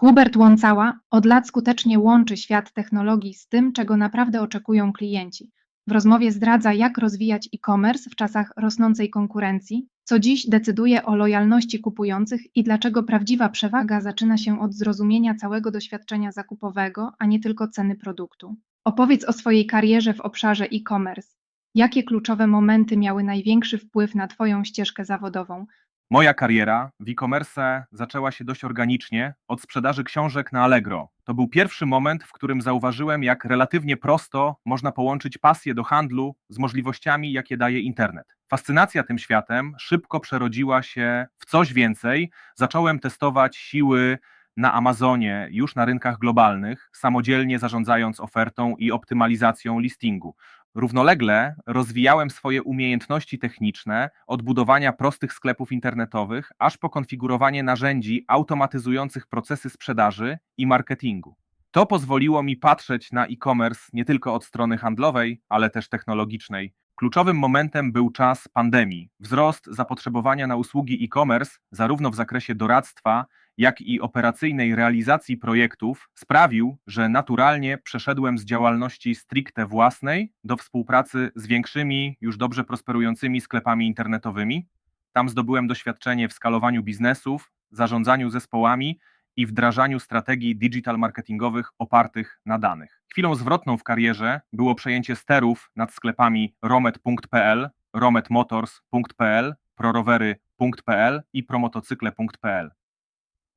Hubert Łącała od lat skutecznie łączy świat technologii z tym, czego naprawdę oczekują klienci. W rozmowie zdradza, jak rozwijać e-commerce w czasach rosnącej konkurencji, co dziś decyduje o lojalności kupujących i dlaczego prawdziwa przewaga zaczyna się od zrozumienia całego doświadczenia zakupowego, a nie tylko ceny produktu. Opowiedz o swojej karierze w obszarze e-commerce. Jakie kluczowe momenty miały największy wpływ na Twoją ścieżkę zawodową? Moja kariera w e-commerce zaczęła się dość organicznie od sprzedaży książek na Allegro. To był pierwszy moment, w którym zauważyłem, jak relatywnie prosto można połączyć pasję do handlu z możliwościami, jakie daje internet. Fascynacja tym światem szybko przerodziła się w coś więcej. Zacząłem testować siły na Amazonie, już na rynkach globalnych, samodzielnie zarządzając ofertą i optymalizacją listingu. Równolegle rozwijałem swoje umiejętności techniczne od budowania prostych sklepów internetowych, aż po konfigurowanie narzędzi automatyzujących procesy sprzedaży i marketingu. To pozwoliło mi patrzeć na e-commerce nie tylko od strony handlowej, ale też technologicznej. Kluczowym momentem był czas pandemii. Wzrost zapotrzebowania na usługi e-commerce, zarówno w zakresie doradztwa, jak i operacyjnej realizacji projektów sprawił, że naturalnie przeszedłem z działalności stricte własnej do współpracy z większymi, już dobrze prosperującymi sklepami internetowymi. Tam zdobyłem doświadczenie w skalowaniu biznesów, zarządzaniu zespołami i wdrażaniu strategii digital marketingowych opartych na danych. Chwilą zwrotną w karierze było przejęcie sterów nad sklepami romet.pl, rometmotors.pl, prorowery.pl i promotocykle.pl.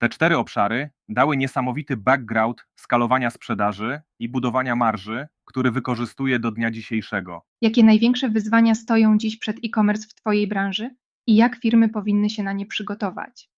Te cztery obszary dały niesamowity background skalowania sprzedaży i budowania marży, który wykorzystuję do dnia dzisiejszego. Jakie największe wyzwania stoją dziś przed e-commerce w Twojej branży i jak firmy powinny się na nie przygotować?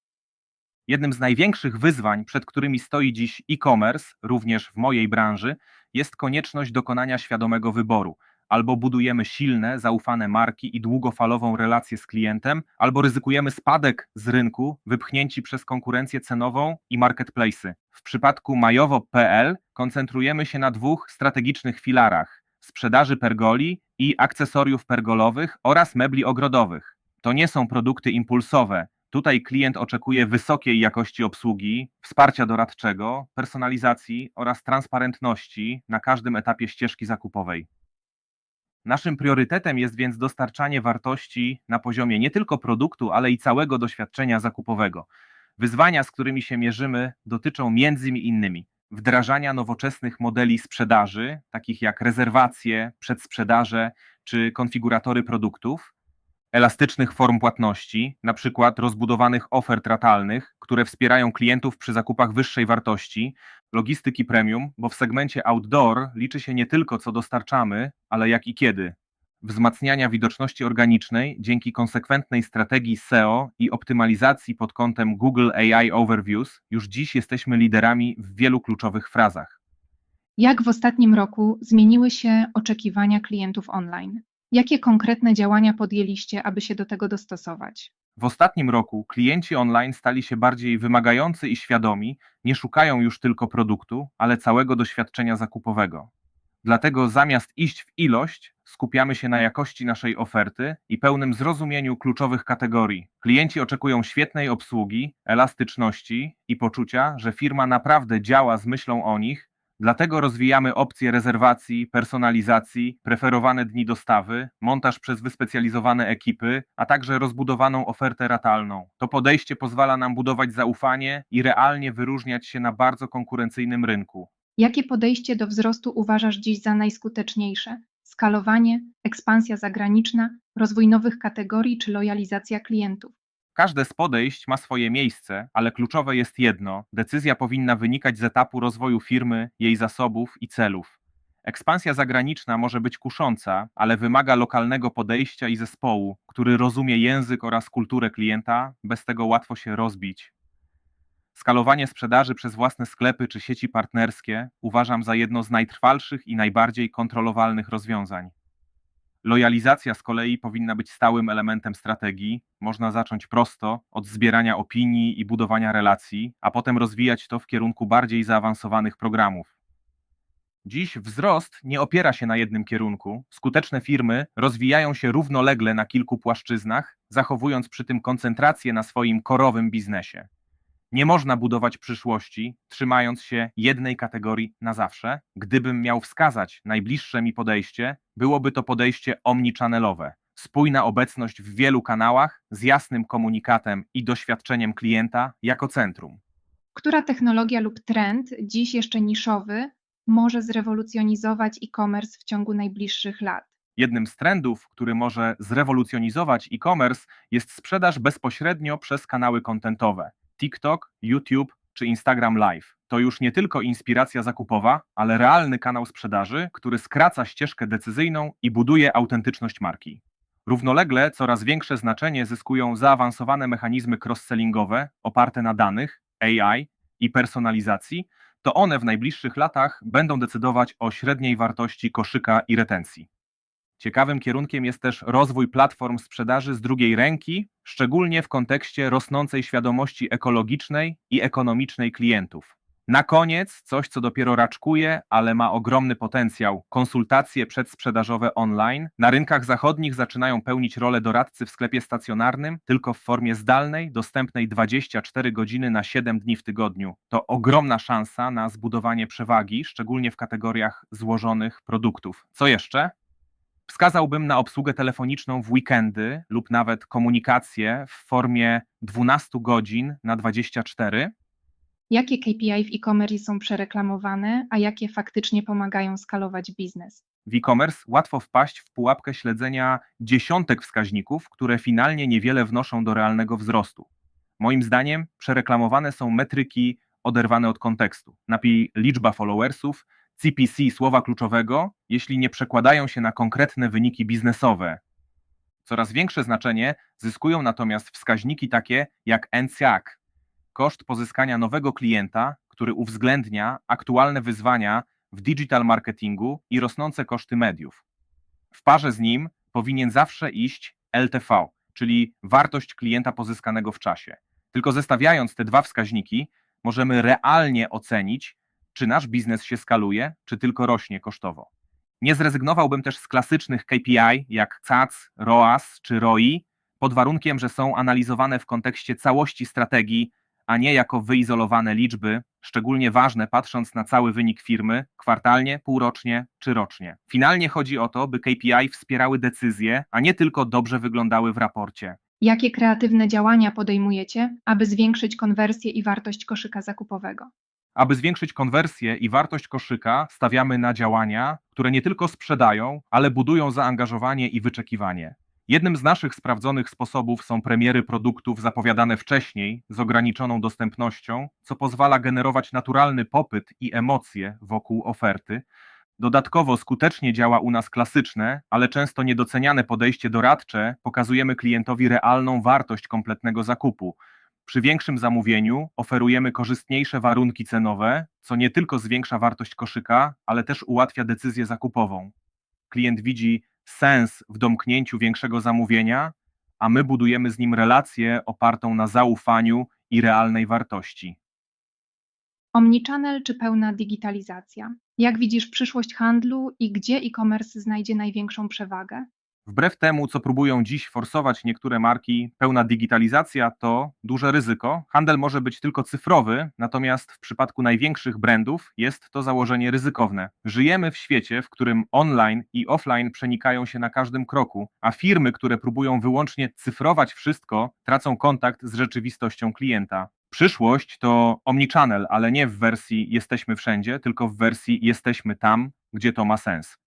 Jednym z największych wyzwań, przed którymi stoi dziś e-commerce, również w mojej branży, jest konieczność dokonania świadomego wyboru. Albo budujemy silne, zaufane marki i długofalową relację z klientem, albo ryzykujemy spadek z rynku, wypchnięci przez konkurencję cenową i marketplace'y. W przypadku majowo.pl koncentrujemy się na dwóch strategicznych filarach: sprzedaży pergoli i akcesoriów pergolowych oraz mebli ogrodowych. To nie są produkty impulsowe. Tutaj klient oczekuje wysokiej jakości obsługi, wsparcia doradczego, personalizacji oraz transparentności na każdym etapie ścieżki zakupowej. Naszym priorytetem jest więc dostarczanie wartości na poziomie nie tylko produktu, ale i całego doświadczenia zakupowego. Wyzwania, z którymi się mierzymy, dotyczą między innymi wdrażania nowoczesnych modeli sprzedaży, takich jak rezerwacje, przedsprzedaże czy konfiguratory produktów, elastycznych form płatności, na przykład rozbudowanych ofert ratalnych, które wspierają klientów przy zakupach wyższej wartości, logistyki premium, bo w segmencie outdoor liczy się nie tylko co dostarczamy, ale jak i kiedy. Wzmacniania widoczności organicznej dzięki konsekwentnej strategii SEO i optymalizacji pod kątem Google AI Overviews, już dziś jesteśmy liderami w wielu kluczowych frazach. Jak w ostatnim roku zmieniły się oczekiwania klientów online? Jakie konkretne działania podjęliście, aby się do tego dostosować? W ostatnim roku klienci online stali się bardziej wymagający i świadomi, nie szukają już tylko produktu, ale całego doświadczenia zakupowego. Dlatego zamiast iść w ilość, skupiamy się na jakości naszej oferty i pełnym zrozumieniu kluczowych kategorii. Klienci oczekują świetnej obsługi, elastyczności i poczucia, że firma naprawdę działa z myślą o nich Dlatego rozwijamy opcje rezerwacji, personalizacji, preferowane dni dostawy, montaż przez wyspecjalizowane ekipy, a także rozbudowaną ofertę ratalną. To podejście pozwala nam budować zaufanie i realnie wyróżniać się na bardzo konkurencyjnym rynku. Jakie podejście do wzrostu uważasz dziś za najskuteczniejsze? Skalowanie, ekspansja zagraniczna, rozwój nowych kategorii czy lojalizacja klientów? Każde z podejść ma swoje miejsce, ale kluczowe jest jedno: decyzja powinna wynikać z etapu rozwoju firmy, jej zasobów i celów. Ekspansja zagraniczna może być kusząca, ale wymaga lokalnego podejścia i zespołu, który rozumie język oraz kulturę klienta, bez tego łatwo się rozbić. Skalowanie sprzedaży przez własne sklepy czy sieci partnerskie uważam za jedno z najtrwalszych i najbardziej kontrolowalnych rozwiązań. Lojalizacja z kolei powinna być stałym elementem strategii. Można zacząć prosto od zbierania opinii i budowania relacji, a potem rozwijać to w kierunku bardziej zaawansowanych programów. Dziś wzrost nie opiera się na jednym kierunku. Skuteczne firmy rozwijają się równolegle na kilku płaszczyznach, zachowując przy tym koncentrację na swoim korowym biznesie. Nie można budować przyszłości, trzymając się jednej kategorii na zawsze. Gdybym miał wskazać najbliższe mi podejście, byłoby to podejście omnichannelowe. Spójna obecność w wielu kanałach z jasnym komunikatem i doświadczeniem klienta jako centrum. Która technologia lub trend, dziś jeszcze niszowy, może zrewolucjonizować e-commerce w ciągu najbliższych lat? Jednym z trendów, który może zrewolucjonizować e-commerce, jest sprzedaż bezpośrednio przez kanały kontentowe TikTok, YouTube czy Instagram Live. To już nie tylko inspiracja zakupowa, ale realny kanał sprzedaży, który skraca ścieżkę decyzyjną i buduje autentyczność marki. Równolegle coraz większe znaczenie zyskują zaawansowane mechanizmy cross-sellingowe oparte na danych, AI i personalizacji. To one w najbliższych latach będą decydować o średniej wartości koszyka i retencji. Ciekawym kierunkiem jest też rozwój platform sprzedaży z drugiej ręki, szczególnie w kontekście rosnącej świadomości ekologicznej i ekonomicznej klientów. Na koniec coś, co dopiero raczkuje, ale ma ogromny potencjał. Konsultacje przedsprzedażowe online na rynkach zachodnich zaczynają pełnić rolę doradcy w sklepie stacjonarnym, tylko w formie zdalnej, dostępnej 24 godziny na 7 dni w tygodniu. To ogromna szansa na zbudowanie przewagi, szczególnie w kategoriach złożonych produktów. Co jeszcze? Wskazałbym na obsługę telefoniczną w weekendy lub nawet komunikację w formie 12 godzin na 24. Jakie KPI w e-commerce są przereklamowane, a jakie faktycznie pomagają skalować biznes? W e-commerce łatwo wpaść w pułapkę śledzenia dziesiątek wskaźników, które finalnie niewiele wnoszą do realnego wzrostu. Moim zdaniem przereklamowane są metryki oderwane od kontekstu. Napij liczba followersów, CPC słowa kluczowego, jeśli nie przekładają się na konkretne wyniki biznesowe. Coraz większe znaczenie zyskują natomiast wskaźniki takie jak NCAC, koszt pozyskania nowego klienta, który uwzględnia aktualne wyzwania w digital marketingu i rosnące koszty mediów. W parze z nim powinien zawsze iść LTV, czyli wartość klienta pozyskanego w czasie. Tylko zestawiając te dwa wskaźniki, możemy realnie ocenić, czy nasz biznes się skaluje, czy tylko rośnie kosztowo. Nie zrezygnowałbym też z klasycznych KPI jak CAC, ROAS czy ROI, pod warunkiem, że są analizowane w kontekście całości strategii, a nie jako wyizolowane liczby, szczególnie ważne patrząc na cały wynik firmy, kwartalnie, półrocznie czy rocznie. Finalnie chodzi o to, by KPI wspierały decyzje, a nie tylko dobrze wyglądały w raporcie. Jakie kreatywne działania podejmujecie, aby zwiększyć konwersję i wartość koszyka zakupowego? Aby zwiększyć konwersję i wartość koszyka, stawiamy na działania, które nie tylko sprzedają, ale budują zaangażowanie i wyczekiwanie. Jednym z naszych sprawdzonych sposobów są premiery produktów zapowiadane wcześniej, z ograniczoną dostępnością, co pozwala generować naturalny popyt i emocje wokół oferty. Dodatkowo skutecznie działa u nas klasyczne, ale często niedoceniane podejście doradcze, pokazujemy klientowi realną wartość kompletnego zakupu. Przy większym zamówieniu oferujemy korzystniejsze warunki cenowe, co nie tylko zwiększa wartość koszyka, ale też ułatwia decyzję zakupową. Klient widzi sens w domknięciu większego zamówienia, a my budujemy z nim relację opartą na zaufaniu i realnej wartości. Omnichannel czy pełna digitalizacja? Jak widzisz przyszłość handlu i gdzie e-commerce znajdzie największą przewagę? Wbrew temu, co próbują dziś forsować niektóre marki, pełna digitalizacja to duże ryzyko. Handel może być tylko cyfrowy, natomiast w przypadku największych brandów jest to założenie ryzykowne. Żyjemy w świecie, w którym online i offline przenikają się na każdym kroku, a firmy, które próbują wyłącznie cyfrować wszystko, tracą kontakt z rzeczywistością klienta. Przyszłość to omnichannel, ale nie w wersji jesteśmy wszędzie, tylko w wersji jesteśmy tam, gdzie to ma sens.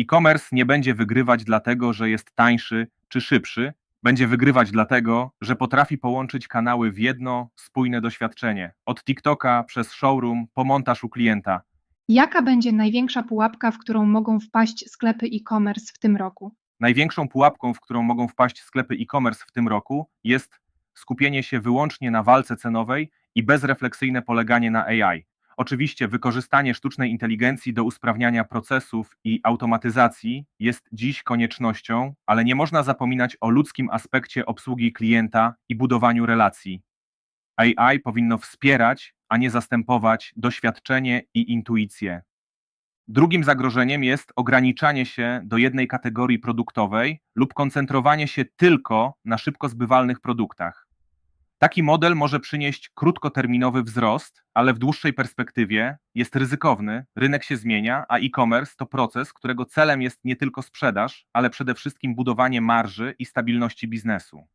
E-commerce nie będzie wygrywać dlatego, że jest tańszy czy szybszy, będzie wygrywać dlatego, że potrafi połączyć kanały w jedno spójne doświadczenie. Od TikToka przez showroom po montaż u klienta. Jaka będzie największa pułapka, w którą mogą wpaść sklepy e-commerce w tym roku? Największą pułapką, w którą mogą wpaść sklepy e-commerce w tym roku, jest skupienie się wyłącznie na walce cenowej i bezrefleksyjne poleganie na AI. Oczywiście wykorzystanie sztucznej inteligencji do usprawniania procesów i automatyzacji jest dziś koniecznością, ale nie można zapominać o ludzkim aspekcie obsługi klienta i budowaniu relacji. AI powinno wspierać, a nie zastępować doświadczenie i intuicję. Drugim zagrożeniem jest ograniczanie się do jednej kategorii produktowej lub koncentrowanie się tylko na szybko zbywalnych produktach. Taki model może przynieść krótkoterminowy wzrost, ale w dłuższej perspektywie jest ryzykowny, rynek się zmienia, a e-commerce to proces, którego celem jest nie tylko sprzedaż, ale przede wszystkim budowanie marży i stabilności biznesu.